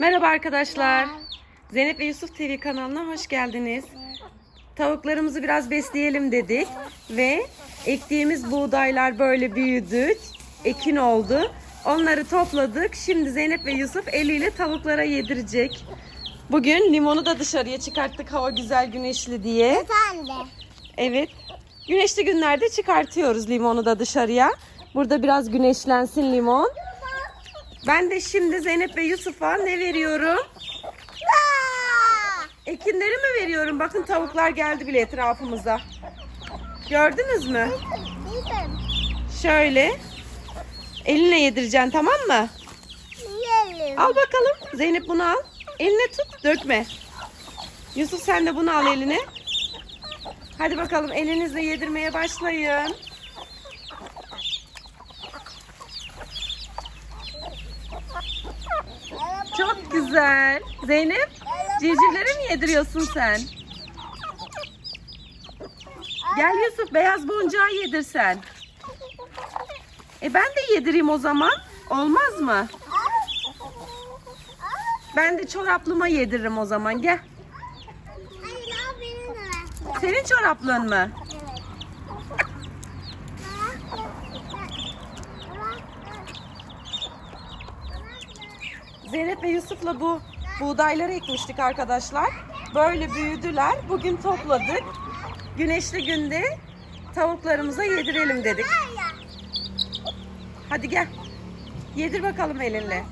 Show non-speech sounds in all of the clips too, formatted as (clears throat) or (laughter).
Merhaba arkadaşlar. Zeynep ve Yusuf TV kanalına hoş geldiniz. Tavuklarımızı biraz besleyelim dedik ve ektiğimiz buğdaylar böyle büyüdü, ekin oldu. Onları topladık. Şimdi Zeynep ve Yusuf eliyle tavuklara yedirecek. Bugün limonu da dışarıya çıkarttık hava güzel güneşli diye. De. Evet. Güneşli günlerde çıkartıyoruz limonu da dışarıya. Burada biraz güneşlensin limon. Ben de şimdi Zeynep ve Yusuf'a ne veriyorum? Ekinleri mi veriyorum? Bakın tavuklar geldi bile etrafımıza. Gördünüz mü? Şöyle. Eline yedireceksin tamam mı? Yiyelim. Al bakalım. Zeynep bunu al. Eline tut dökme. Yusuf sen de bunu al eline. Hadi bakalım elinizle yedirmeye başlayın. Çok güzel. Zeynep civcivlere mi yediriyorsun sen? Gel Yusuf beyaz boncuğa yedirsen. E ben de yedireyim o zaman. Olmaz mı? Ben de çoraplıma yediririm o zaman. Gel. Senin çoraplığın mı? Zeynep ve Yusuf'la bu buğdayları ekmiştik arkadaşlar. Böyle büyüdüler. Bugün topladık. Güneşli günde tavuklarımıza yedirelim dedik. Hadi gel. Yedir bakalım elinle.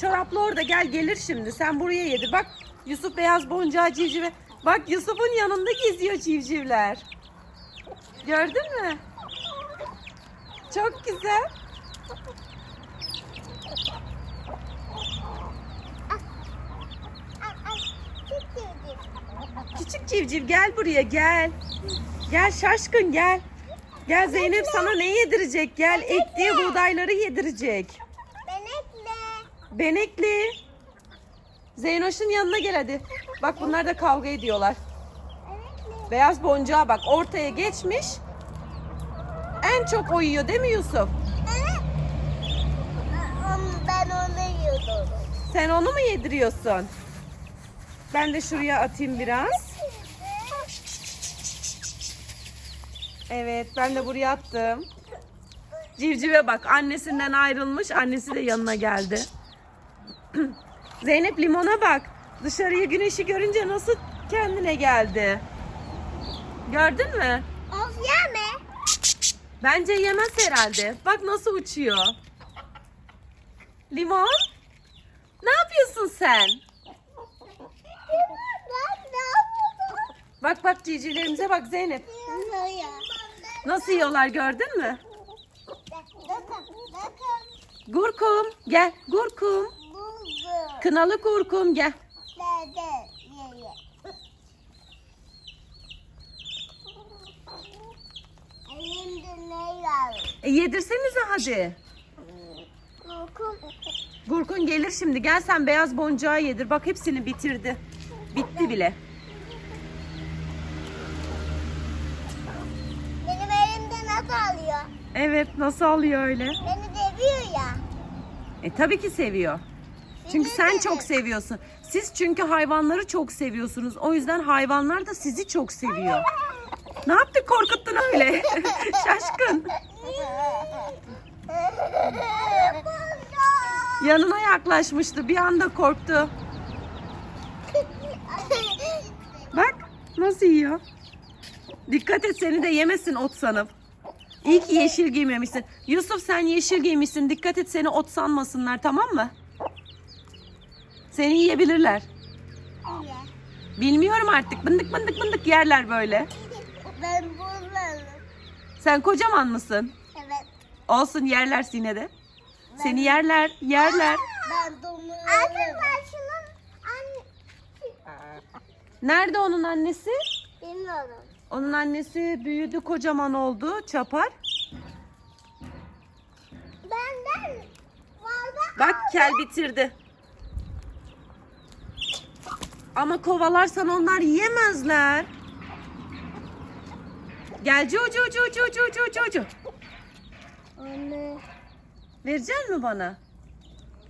Çoraplı orada gel gelir şimdi. Sen buraya yedir. Bak Yusuf beyaz boncuğa civcive. Bak Yusuf'un yanında geziyor civcivler. Gördün mü? Çok güzel. Al, al. Çık dedi. Küçük civciv gel buraya gel. Gel şaşkın gel. Gel Zeynep sana ne yedirecek? Gel ektiği buğdayları yedirecek. Benekle. Benekli. Zeynoş'un yanına gel hadi. Bak bunlar da kavga ediyorlar. Benekle. Beyaz boncuğa bak ortaya geçmiş. En çok o yiyor değil mi Yusuf? Ben onu yiyordum. Sen onu mu yediriyorsun? Ben de şuraya atayım biraz. Evet ben de buraya attım. Civcive bak annesinden ayrılmış. Annesi de yanına geldi. (clears throat) Zeynep limona bak. Dışarıya güneşi görünce nasıl kendine geldi. Gördün mü? Of yeme. Bence yemez herhalde. Bak nasıl uçuyor. Limon? Ne yapıyorsun sen? Bak bak civcivlerimize bak Zeynep. Nasıl yiyorlar gördün mü? Gurkum gel gurkum. Kınalı gurkum gel. E, yedirsenize hadi. Kokum. Gurkun gelir şimdi. Gel sen beyaz boncuğa yedir. Bak hepsini bitirdi. Bitti bile. Benim nasıl alıyor? Evet nasıl alıyor öyle? Beni seviyor ya. E tabii ki seviyor. Çünkü sen çok seviyorsun. Siz çünkü hayvanları çok seviyorsunuz. O yüzden hayvanlar da sizi çok seviyor. (laughs) Ne yaptık korkuttun öyle? (laughs) Şaşkın. Yanına yaklaşmıştı. Bir anda korktu. (laughs) Bak nasıl yiyor. Dikkat et seni de yemesin ot sanıp. İyi ki yeşil giymemişsin. Yusuf sen yeşil giymişsin. Dikkat et seni ot sanmasınlar tamam mı? Seni yiyebilirler. Bilmiyorum artık. Bındık bındık bındık yerler böyle. Ben bunlarım. Sen kocaman mısın? Evet. Olsun yerler yine de. Seni yerler, yerler. Ben domurum. Arkadaşlar şunun anne... Nerede onun annesi? Bilmiyorum. Onun annesi büyüdü kocaman oldu çapar. Benden vardı Bak kel bitirdi. Ama kovalarsan onlar yiyemezler. Gel Cucu Cucu Cucu Cucu. Anne. Verecek mi bana?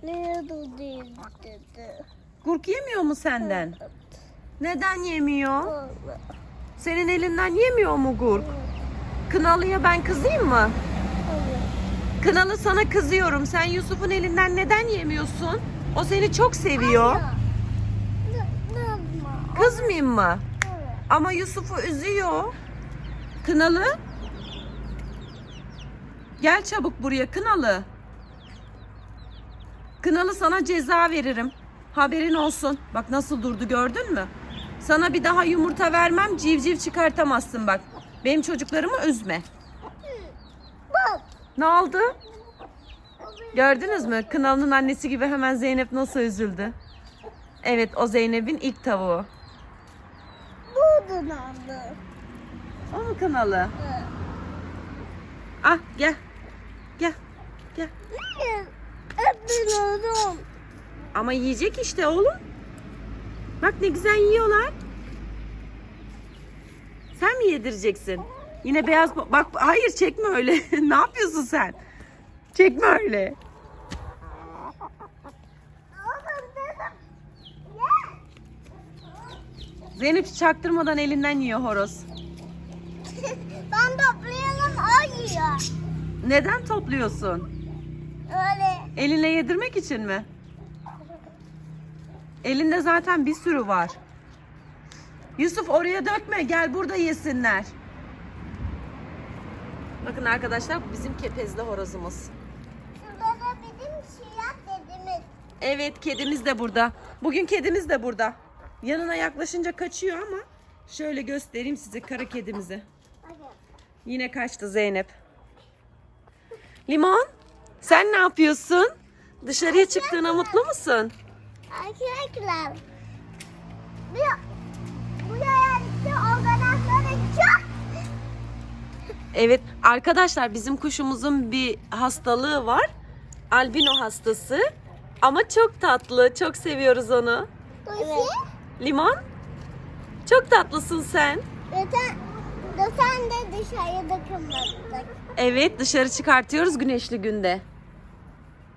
Ne dedi? Gurk yemiyor mu senden? Neden yemiyor? Allah. Senin elinden yemiyor mu Gurk? Kınalı'ya ben kızayım mı? Kınalı sana kızıyorum. Sen Yusuf'un elinden neden yemiyorsun? O seni çok seviyor. Kızmayayım mı? Ama Yusuf'u üzüyor. Kınalı. Gel çabuk buraya Kınalı. Kınalı sana ceza veririm. Haberin olsun. Bak nasıl durdu gördün mü? Sana bir daha yumurta vermem civciv çıkartamazsın bak. Benim çocuklarımı üzme. Bak. Ne oldu? Gördünüz mü? Kınalı'nın annesi gibi hemen Zeynep nasıl üzüldü. Evet o Zeynep'in ilk tavuğu. Buradan aldı. O mu Kınalı? Evet. Ah gel. Gel. Gel. Hep oldum. Ama yiyecek işte oğlum. Bak ne güzel yiyorlar. Sen mi yedireceksin? Yine beyaz bak hayır çekme öyle. (laughs) ne yapıyorsun sen? Çekme öyle. Zeynep çaktırmadan elinden yiyor horoz. (laughs) ben toplayalım o yiyor. Neden topluyorsun? Öyle. Elinle yedirmek için mi? Elinde zaten bir sürü var. Yusuf oraya dökme gel burada yesinler. Bakın arkadaşlar bizim kepezli horozumuz. Şurada da bizim siyah dediğimiz. Evet kedimiz de burada. Bugün kedimiz de burada. Yanına yaklaşınca kaçıyor ama şöyle göstereyim size kara kedimizi. Yine kaçtı Zeynep. Limon sen ne yapıyorsun? Dışarıya çıktığına mutlu musun? Arkadaşlar. Bu, bu yayarlıkta organakları çok. Evet arkadaşlar bizim kuşumuzun bir hastalığı var. Albino hastası. Ama çok tatlı. Çok seviyoruz onu. Evet. Limon çok tatlısın sen. Zaten, zaten de dışarıda kımladık. Evet dışarı çıkartıyoruz güneşli günde.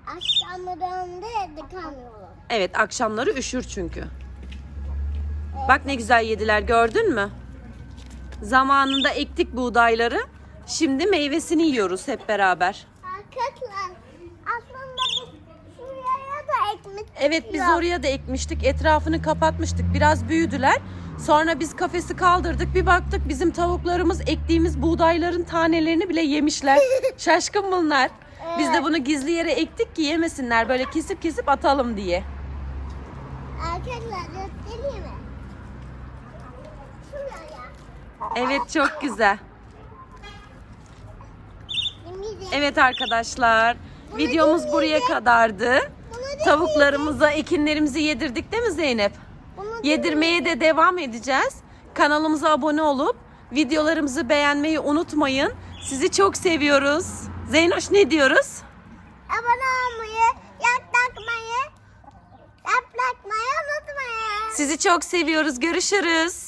Akşamdan da dıkamıyorlar. Evet akşamları üşür çünkü. Bak ne güzel yediler gördün mü? Zamanında ektik buğdayları. Şimdi meyvesini yiyoruz hep beraber. Arkadaşlar aslında biz şuraya da ekmek Evet biz oraya da ekmiştik. Etrafını kapatmıştık. Biraz büyüdüler. Sonra biz kafesi kaldırdık. Bir baktık bizim tavuklarımız ektiğimiz buğdayların tanelerini bile yemişler. (laughs) Şaşkın bunlar. Biz de bunu gizli yere ektik ki yemesinler. Böyle kesip kesip atalım diye. Arkadaşlar göstereyim mi? Şuraya. Evet çok güzel. Evet arkadaşlar. Videomuz buraya kadardı. Tavuklarımıza ekinlerimizi yedirdik değil mi Zeynep? Yedirmeye de devam edeceğiz. Kanalımıza abone olup videolarımızı beğenmeyi unutmayın. Sizi çok seviyoruz. Zeynoş ne diyoruz? abone olmayı, yaklaşmayı, yaprakmayı unutmayın. Sizi çok seviyoruz. Görüşürüz.